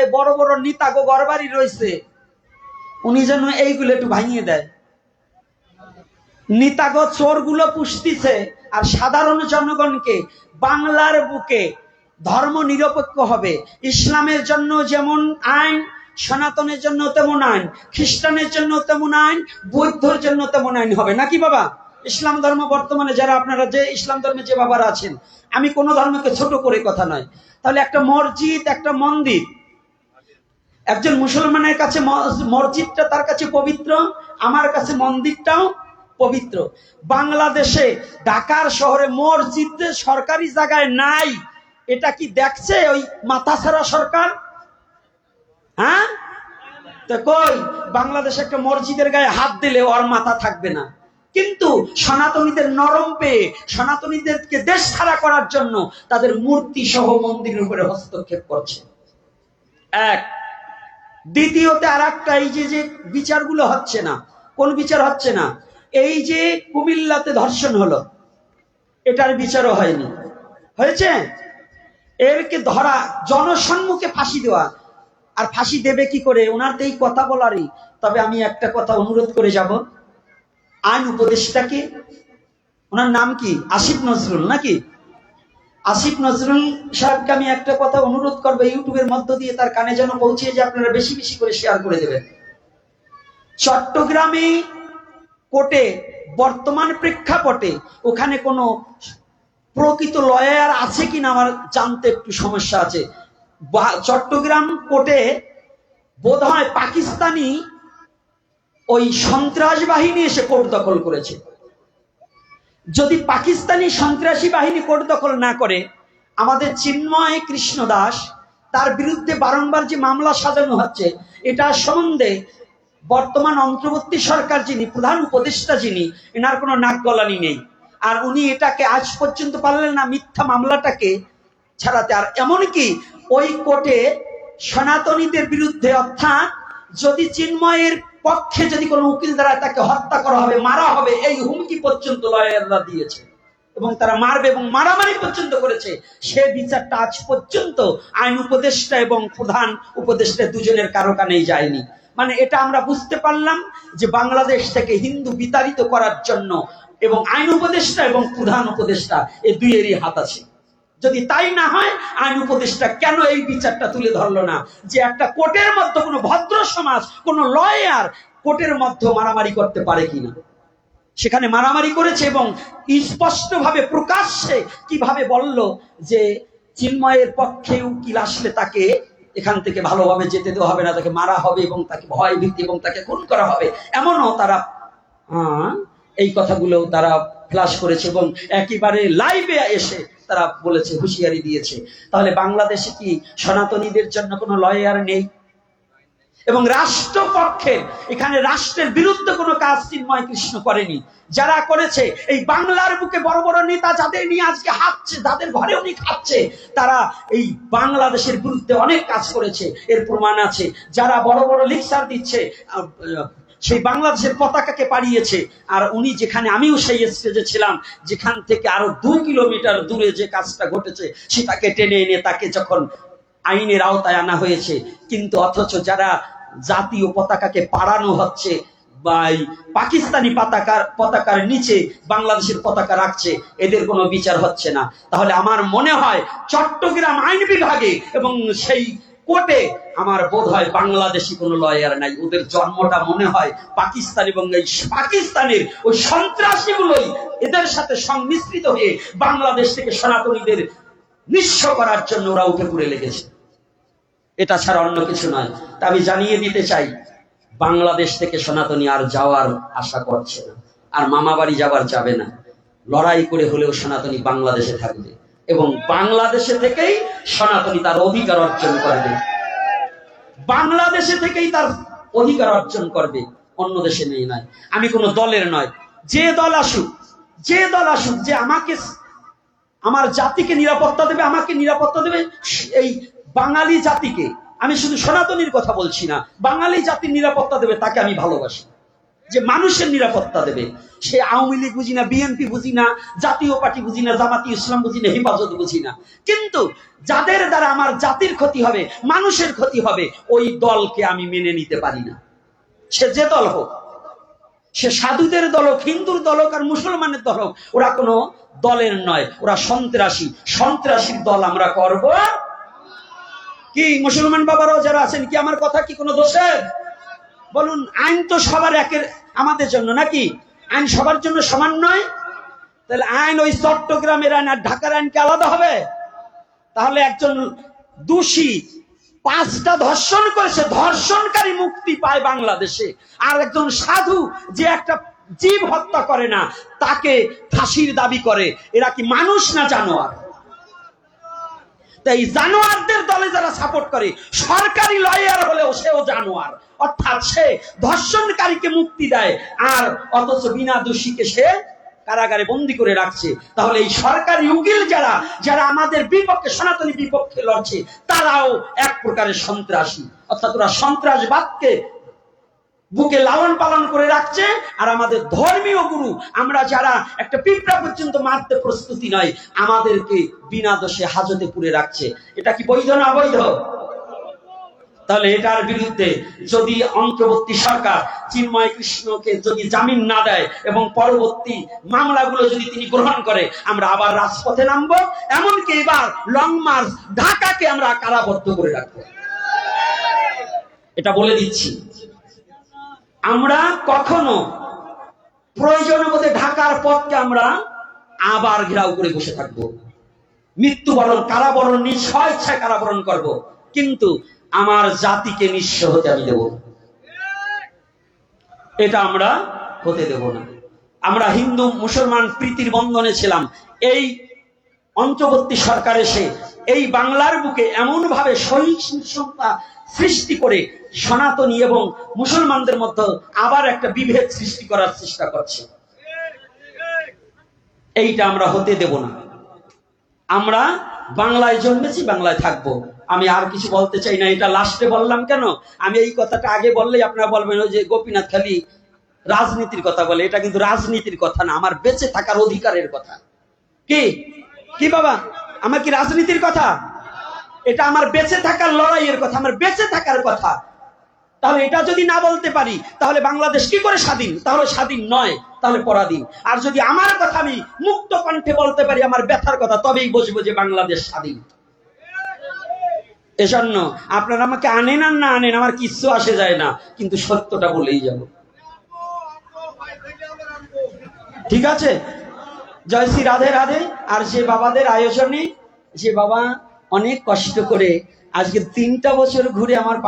জায়গায় বড় বড় নিতাগো ঘরবাড়ি রয়েছে। উনি যেন এইগুলো একটু ভাঙিয়ে দেয়। নিতাগো চোরগুলো পুষতিছে আর সাধারণ জনগণকে বাংলার বুকে ধর্ম নিরপেক্ষ হবে। ইসলামের জন্য যেমন আইন, সনাতনের জন্য তেমন আইন, খ্রিস্টানের জন্য তেমন আইন, বৌদ্ধর জন্য তেমন আইন হবে। নাকি বাবা? ইসলাম ধর্ম বর্তমানে যারা আপনারা যে ইসলাম ধর্মে যে বাবারা আছেন, আমি কোনো ধর্মকে ছোট করে কথা নয়। তাহলে একটা মসজিদ, একটা মন্দির একজন মুসলমানের কাছে মসজিদটা তার কাছে পবিত্র, আমার কাছে মন্দিরটাও পবিত্র। বাংলাদেশে ঢাকার শহরে মসজিদ সরকারি জায়গায় নাই। এটা কি দেখছে ওই মাথাছাড়া সরকার? হ্যাঁ? তো কই? বাংলাদেশে একটা মসজিদের গায়ে হাত দিলে ওর মাথা থাকবে না। কিন্তু সনাতনীদের নরম পেয়ে, সনাতনীদেরকে দেশ ছাড়া করার জন্য তাদের মূর্তি সহ মন্দিরের উপরে হস্তক্ষেপ করছে। এক দ্বিতীয়তে আর একটা এই যে যে বিচারগুলো হচ্ছে না, কোন বিচার হচ্ছে না, এই যে কুমিল্লাতে ধর্ষণ হলো, এটার বিচারও হয়নি। হয়েছে? এরকে ধরা, জনসম্মুখে ফাঁসি দেওয়া, আর ফাঁসি দেবে কি করে? ওনার তো এই কথা বলারই। তবে আমি একটা কথা অনুরোধ করে যাব। আইন উপদেষ্টাকে, ওনার নাম কি? আসিফ নজরুল নাকি? আসিফ নজরুল সাহেবকে আমি একটা কথা অনুরোধ করব, ইউটিউবের মধ্য দিয়ে তার কানে যেন পৌঁছে যে আপনারা বেশি বেশি করে শেয়ার করে দেবেন। চট্টগ্রামে কোর্টে, বর্তমান প্রেক্ষাপটে ওখানে কোনো প্রকৃত লয়ার আছে কিনা আমার জানতে একটু সমস্যা আছে। চট্টগ্রাম কোর্টে বোধ হয় পাকিস্তানি ওই সন্ত্রাস বাহিনী এসে কোর্ট দখল করেছে। যদি পাকিস্তানি সন্ত্রাসী বাহিনী কোর্ট দখল না করে, আমাদের চিন্ময় কৃষ্ণ দাস তার বিরুদ্ধে বারংবার যে মামলা সাজানো হচ্ছে, এটা সম্বন্ধে বর্তমান অন্তর্বর্তী সরকার যিনি, প্রধান উপদেষ্টা যিনি, এনার কোনো নাক গলানি নেই। আর উনি এটাকে আজ পর্যন্ত পারলেন না, মিথ্যা মামলাটাকে ছাড়াতে। আর এমনকি ওই কোর্টে সনাতনীদের বিরুদ্ধে অর্থাৎ যদি চিন্ময়ের পক্ষে যদি কোনো উকিল দ্বারা তাকে হত্যা করা হবে, মারা হবে, এই হুমকি পর্যন্ত লয়াররা দিয়েছে। এবং তারা মারবে এবং মারামারি পর্যন্ত করেছে। সে বিচারটা আজ পর্যন্ত আইন উপদেষ্টা এবং প্রধান উপদেষ্টা দুজনের কারও কানেই যায়নি। মানে এটা আমরা বুঝতে পারলাম যে বাংলাদেশ থেকে হিন্দু বিতাড়িত করার জন্য এবং আইন উপদেষ্টা এবং প্রধান উপদেষ্টা এই দুইয়েরই হাত আছে। যদি তাই না হয়, আইন উপদেষ্টা কেন এই বিচারটা তুলে ধরলো না? যে একটা কোর্টের মধ্যে কোনো ভদ্র সমাজ, কোনো লয়ার কোর্টের মধ্যে মারামারি করতে পারে কিনা? সেখানে মারামারি করেছে এবং স্পষ্টভাবে প্রকাশ্যে কীভাবে বলল যে চিন্ময়ের পক্ষে উকিল আসলে তাকে এখান থেকে ভালোভাবে যেতে দেওয়া হবে না, তাকে মারা হবে এবং তাকে ভয় ভীতি এবং তাকে খুন করা হবে। এমনও তারা এই কথাগুলো তারা ফ্লাশ করেছে এবং একেবারে লাইভে এসে তারা বলেছে, হুঁশিয়ারি দিয়েছে। তাহলে বাংলাদেশে কি সনাতনীদের জন্য কোনো লয়ার নেই? এবং রাষ্ট্রপক্ষে, এখানে রাষ্ট্রের বিরুদ্ধে কোনো কাজ চিন্ময় কৃষ্ণ করেনি। যারা করেছে, এই বাংলার বুকে বড় বড় নেতা যাদের নিয়ে আজকে হাঁটছে, যাদের ঘরে উনি খাচ্ছে, তারা এই বাংলাদেশের বিরুদ্ধে অনেক কাজ করেছে। এর প্রমাণ আছে, যারা বড় বড় লিকচার দিচ্ছে সেই বাংলাদেশের পতাকাকে পাড়িয়েছে। আর উনি যেখানে আমিও সেই স্টেজে ছিলাম, যেখান থেকে আরও দু কিলোমিটার দূরে যে কাজটা ঘটেছে, সেটাকে টেনে এনে তাকে যখন আইনের আওতায় আনা হয়েছে, কিন্তু অথচ যারা জাতীয় পতাকাকে পাড়ানো হচ্ছে বা এই পাকিস্তানি পতাকার পতাকার নিচে বাংলাদেশের পতাকা রাখছে, এদের কোনো বিচার হচ্ছে না। তাহলে আমার মনে হয় চট্টগ্রাম আইন বিভাগে এবং সেই কোর্টে আমার বোধ হয় বাংলাদেশি কোনো লয়ার নাই। ওদের জন্মটা মনে হয় পাকিস্তান এবং এই পাকিস্তানের ওই সন্ত্রাসীগুলোই এদের সাথে সংমিশ্রিত হয়ে বাংলাদেশ থেকে সনাতনীদের নিঃস্ব করার জন্য ওরা উঠে পড়ে লেগেছে। এটা ছাড়া অন্য কিছু নয়। তা আমি জানিয়ে দিতে চাই, বাংলাদেশ থেকে সনাতনী আর যাওয়ার আশা করছে না। আর মামা বাড়ি যাবার যাবে না। লড়াই করে হলেও সনাতনী বাংলাদেশে থাকবে। এবং বাংলাদেশে থেকেই সনাতনী তার অধিকার অর্জন করবে। বাংলাদেশে থেকেই তার অধিকার অর্জন করবে। অন্য দেশে নেই নয় আমি কোনো দলের নয়। যে দল আসুক, যে দল আসুক, যে আমাকে আমার জাতিকে নিরাপত্তা দেবে, আমাকে নিরাপত্তা দেবে এই বাঙালি জাতিকে। আমি শুধু সনাতনীর কথা বলছি না। বাঙালি জাতির নিরাপত্তা দেবে, তাকে আমি ভালোবাসি। যে মানুষের নিরাপত্তা দেবে। সে আওয়ামী লীগ বুঝি না, বিএনপি বুঝি না, জাতীয় পার্টি বুঝি না, জামাতি ইসলাম বুঝি না, হেফাজত বুঝি না। কিন্তু যাদের দ্বারা আমার জাতির ক্ষতি হবে, মানুষের ক্ষতি হবে, ওই দলকে আমি মেনে নিতে পারি না। সে যে দল হোক, সে সাধুদের দল হোক, হিন্দুর দল হোক আর মুসলমানের দল হোক, ওরা কোনো দলের নয়, ওরা সন্ত্রাসী। সন্ত্রাসীর দল আমরা করব। কি, মুসলমান বাবারাও যারা আছেন, কি আমার কথা কি কোনো দোষের? বলুন, আইন তো সবার একের আমাদের জন্য নাকি? আইন সবার জন্য সমান নয়? তাহলে আইন ওই চট্টগ্রামের আইন আর ঢাকার আইনকে আলাদা হবে? তাহলে একজন দোষী পাঁচটা ধর্ষণ করেছে, ধর্ষণকারী মুক্তি পায় বাংলাদেশে। আর একজন সাধু যে একটা জীব হত্যা করে না, তাকে ফাঁসির দাবি করে। এরা কি মানুষ না জানোয়ার? তাই জানোয়ারদের দলে যারা সাপোর্ট করে, সরকারি লয়ার হলেও সেও জানোয়ার। অর্থাৎ সে ধর্ষণকারীকে মুক্তি দেয়, আর অথচ বিনা দোষীকে সে কারাগারে বন্দি করে রাখছে। তাহলে এই সরকারি উকিল যারা যারা আমাদের বিপক্ষে, সনাতনী বিপক্ষে লড়ছে, তারাও এক প্রকারের সন্ত্রাসী। অর্থাৎ ওরা সন্ত্রাসবাদকে বুকে লালন পালন করে রাখছে, আর আমাদের ধর্মীয় গুরু, আমরা যারা একটা পিঁপড়া পর্যন্ত মারতে প্রস্তুতি নয়, আমাদেরকে বিনা দোষে হাজতে পুরে রাখছে। এটা কি বৈধ না অবৈধ? তাহলে এটার বিরুদ্ধে যদি অন্তর্বর্তী সরকার চিন্ময় কৃষ্ণকে যদি জামিন না দেয় এবং পরবর্তী মামলাগুলো যদি তিনি গ্রহণ করে, আমরা আবার রাজপথে নামবো। এমনকি এবার লং মার্চ ঢাকাকে আমরা কারাবদ্ধ করে রাখব। এটা বলে দিচ্ছি। আমরা কখনো প্রয়োজন বোধে ঢাকার পথকে আমরা আবার ঘেরাও করে বসে থাকব। মৃত্যুবরণ, কারাবরণ নিজ স্বেচ্ছায় কারাবরণ করব। কিন্তু আমার জাতিকে নিঃস্ব হতে আমি দেব। এটা আমরা হতে দেব না। আমরা হিন্দু, মুসলমান প্রীতির বন্ধনে ছিলাম। এই অন্তর্বর্তী সরকার এসে এই বাংলার বুকে এমন ভাবে সহিংসতা সৃষ্টি করে সনাতনী এবং মুসলমানদের মধ্যে আবার একটা বিভেদ সৃষ্টি করার চেষ্টা করছে। এইটা আমরা হতে দেব না। আমরা বাংলায় জন্মেছি, বাংলায় থাকব। আমি আর কিছু বলতে চাই না, এটা লাস্টে বললাম কেন? আমি এই কথাটা আগে বললেই আপনারা বলবেন, ওই যে গোপীনাথ খালি রাজনীতির কথা বলে, এটা কিন্তু রাজনীতির কথা না, আমার বেঁচে থাকার অধিকারের কথা। কি? কি বাবা? আমার কি রাজনীতির কথা? এটা আমার বেঁচে থাকার লড়াইয়ের কথা, আমার বেঁচে থাকার কথা। তাহলে এটা যদি না বলতে পারি, তাহলে বাংলাদেশ কি করে স্বাধীন? তাহলে স্বাধীন নয়, তাহলে পরাধীন। আর যদি আমার কথা আমি মুক্ত কণ্ঠে বলতে পারি, আমার ব্যথার কথা, তবেই বুঝব যে বাংলাদেশ স্বাধীন। এজন্য আপনারা আমাকে আনেন আর না আনেন, আমার কিচ্ছু আসে যায় না, কিন্তু সত্যটা বলেই যাব। ঠিক আছে? জয় শ্রী রাধে রাধে, আর যে বাবাদের আয়োজনে, যে বাবা অনেক কষ্ট করে আজকে তিনটা বছর ঘুরে আমার